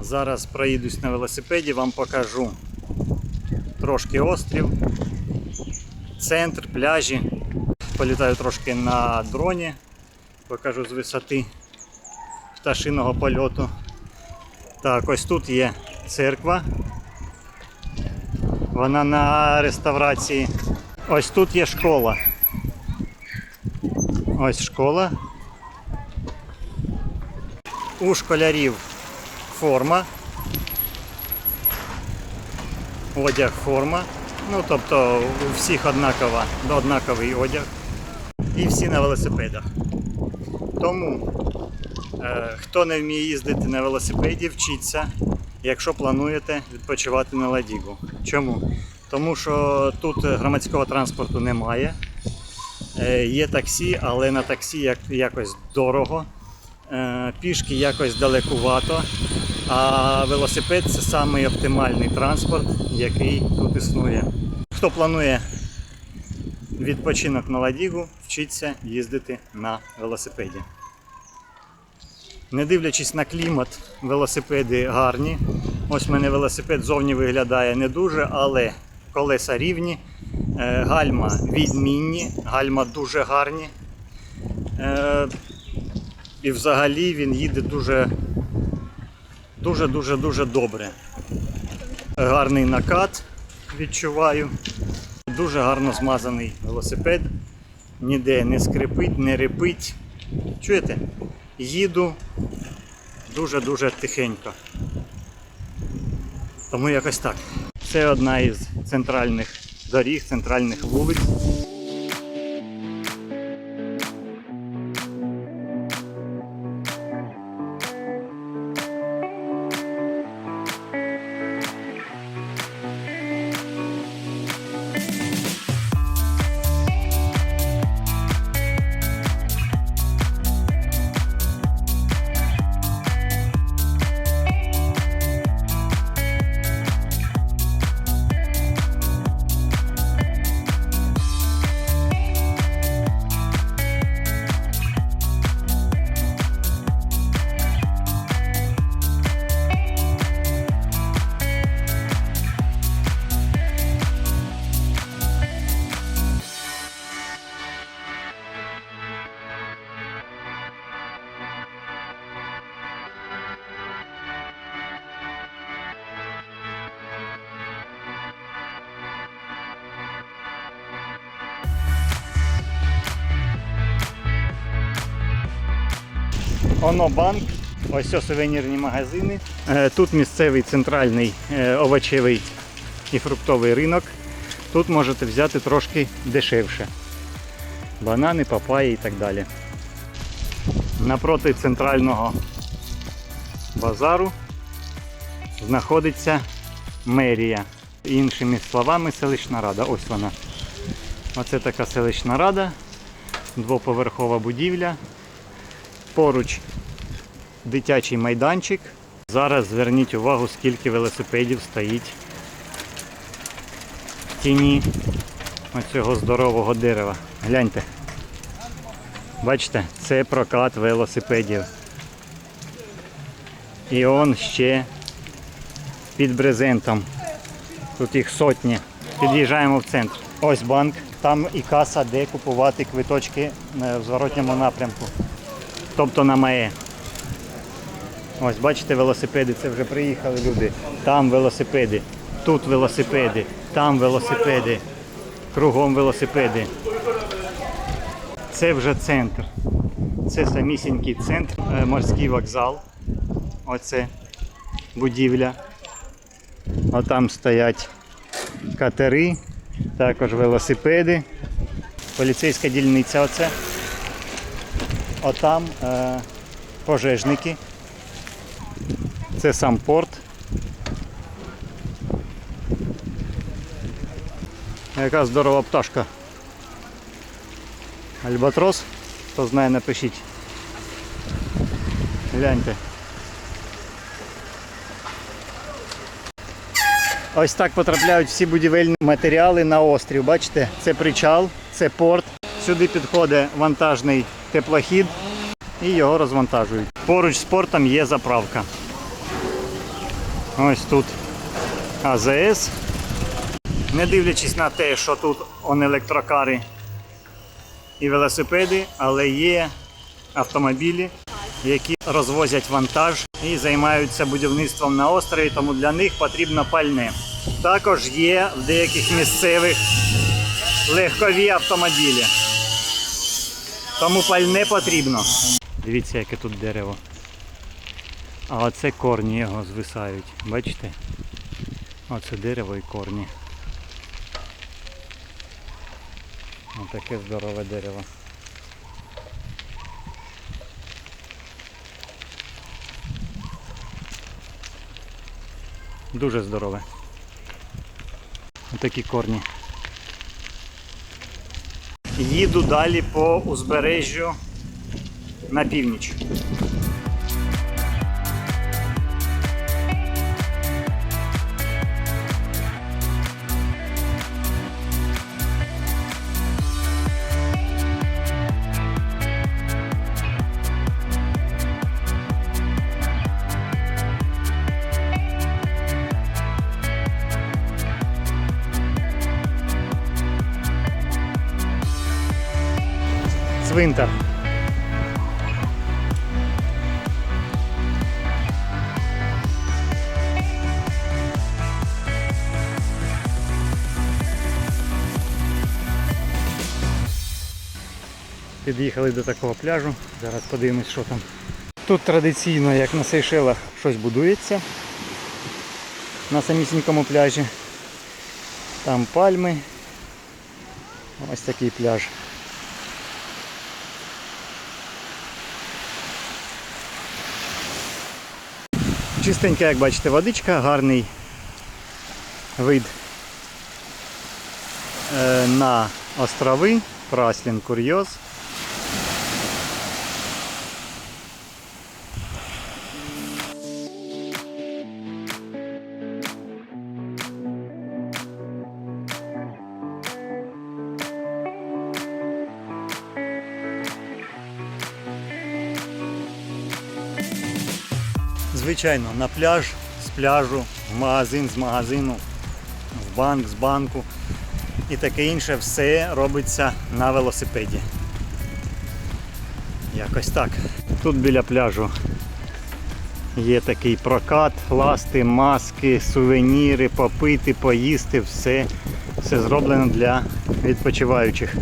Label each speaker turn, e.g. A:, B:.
A: Зараз проїдусь на велосипеді, вам покажу трошки острів, центр, пляжі. Політаю трошки на дроні, покажу з висоти пташиного польоту. Так, ось тут є церква. Вона на реставрації. Ось тут є школа. Ось школа. У школярів форма. Одяг форма. Ну, тобто у всіх однакова, однаковий одяг. І всі на велосипедах. Тому, е, хто не вміє їздити на велосипеді, вчіться, якщо плануєте відпочивати на Ладігу. Чому? Тому що тут громадського транспорту немає. Е, Є таксі, але на таксі як, якось дорого. Е, Пішки якось далекувато. А велосипед це самий оптимальний транспорт, який тут існує. Хто планує відпочинок на Ладігу, вчиться їздити на велосипеді. Не дивлячись на клімат, велосипеди гарні. Ось в мене велосипед зовні виглядає не дуже, але колеса рівні, е, гальма відмінні, гальма дуже гарні. Е, І взагалі він їде дуже дуже дуже добре. Гарний накат відчуваю. Дуже гарно змазаний велосипед. Ніде не скрипить, не репить. Чуєте? Їду дуже-дуже тихенько. Тому якось так. Це одна із центральних доріг, центральних вулиць. Оно банк, ось ось сувенірні магазини. Е, Тут місцевий центральний е, овочевий і фруктовий ринок. Тут можете взяти трошки дешевше. Банани, папаї і так далі. Напроти центрального базару знаходиться мерія. Іншими словами, селищна рада. Ось вона. Оце така селищна рада, двоповерхова будівля. Поруч дитячий майданчик. Зараз зверніть увагу, скільки велосипедів стоїть в тіні оцього здорового дерева. Гляньте. Бачите, це прокат велосипедів. І он ще під брезентом. Тут їх сотні. Під'їжджаємо в центр. Ось банк, там і каса, де купувати квиточки е, в зворотньому напрямку. Тобто на МАЕ. Ось бачите велосипеди, це вже приїхали люди. Там велосипеди, тут велосипеди, там велосипеди, кругом велосипеди. Це вже центр. Це самісінький центр, е, морський вокзал. Оце будівля. Отам стоять катери, також велосипеди. Поліцейська дільниця оце. Отам е, пожежники. Це сам порт. Яка здорова пташка. Альбатрос. Хто знає, напишіть. Гляньте. Ось так потрапляють всі будівельні матеріали на острів. Бачите, це причал, це порт. Сюди підходить вантажний теплохід і його розвантажують. Поруч з портом є заправка. Ось тут АЗС. Не дивлячись на те, що тут он електрокари і велосипеди, але є автомобілі, які розвозять вантаж і займаються будівництвом на острові, тому для них потрібно пальне. Також є в деяких місцевих легкові автомобілі. Тому пальне потрібно. Дивіться, яке тут дерево. А оце корні його звисають. Бачите? Оце дерево і корні. Отаке здорове дерево. Дуже здорове. Отакі корні. Їду далі по узбережжю на північ. Цвинтар. Під'їхали до такого пляжу. Зараз подивимось, що там. Тут традиційно, як на Сейшелах, щось будується на самісінькому пляжі. Там пальми. Ось такий пляж. Чистенька, як бачите, водичка, гарний вид е, на острови, Праслін, Курйоз. Звичайно, на пляж, з пляжу, в магазин, з магазину, в банк, з банку і таке інше все робиться на велосипеді. Якось так. Тут біля пляжу є такий прокат, ласти, маски, сувеніри, попити, поїсти, все, все зроблено для відпочиваючих.